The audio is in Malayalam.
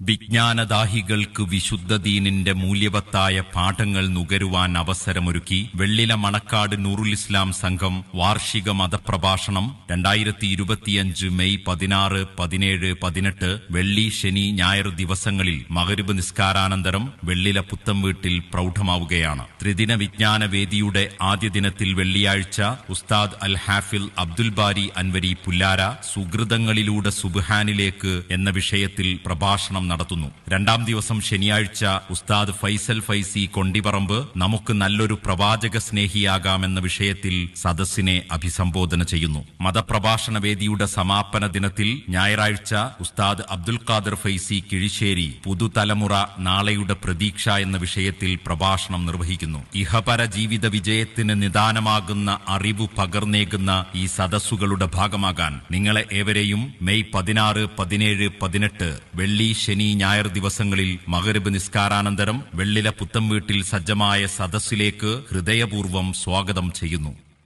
വിജ്ഞാനദാഹികൾക്ക് വിശുദ്ധ ദീനിന്റെ മൂല്യവത്തായ പാഠങ്ങൾ നുകരുവാൻ അവസരമൊരുക്കി വെള്ളില മണക്കാട് നൂറുൽ ഇസ്ലാം സംഘം വാർഷിക മതപ്രഭാഷണം രണ്ടായിരത്തി ഇരുപത്തിയഞ്ച് മെയ് പതിനാറ് പതിനേഴ് പതിനെട്ട് വെള്ളി ശനി ഞായർ ദിവസങ്ങളിൽ മകരുബ് നിസ്കാരാനന്തരം വെള്ളില പുത്തം വീട്ടിൽ പ്രൗഢമാവുകയാണ്. ത്രിദിന വിജ്ഞാന വേദിയുടെ ആദ്യ ദിനത്തിൽ വെള്ളിയാഴ്ച ഉസ്താദ് അൽ ഹാഫിൽ അബ്ദുൽ ബാരി അൻവരി പുല്ലാര സുഹൃതങ്ങളിലൂടെ സുബ്ഹാനിലേക്ക് എന്ന വിഷയത്തിൽ പ്രഭാഷണം നടത്തുന്നു. രണ്ടാം ദിവസം ശനിയാഴ്ച ഉസ്താദ് ഫൈസൽ ഫൈസി കൊണ്ടിപറമ്പ് നമുക്ക് നല്ലൊരു പ്രവാചക സ്നേഹിയാകാമെന്ന വിഷയത്തിൽ സദസ്സിനെ അഭിസംബോധന ചെയ്യുന്നു. മതപ്രഭാഷണ വേദിയുടെ സമാപന ദിനത്തിൽ ഞായറാഴ്ച ഉസ്താദ് അബ്ദുൽ ഖാദർ ഫൈസി കിഴിശ്ശേരി പുതുതലമുറ നാളെയുടെ പ്രതീക്ഷ എന്ന വിഷയത്തിൽ പ്രഭാഷണം നിർവഹിക്കുന്നു. ഇഹപര ജീവിത വിജയത്തിന് നിദാനമാകുന്ന അറിവ് പകർന്നേകുന്ന ഈ സദസ്സുകളുടെ ഭാഗമാകാൻ നിങ്ങളെ ഏവരെയും മെയ് പതിനാറ് പതിനേഴ് പതിനെട്ട് വെള്ളി ശനി ഞായർ ദിവസങ്ങളിൽ മകരബ് നിസ്കാരാനന്തരം വെള്ളില പുത്തം വീട്ടിൽ സജ്ജമായ സദസ്സിലേക്ക് ഹൃദയപൂർവം സ്വാഗതം ചെയ്യുന്നു.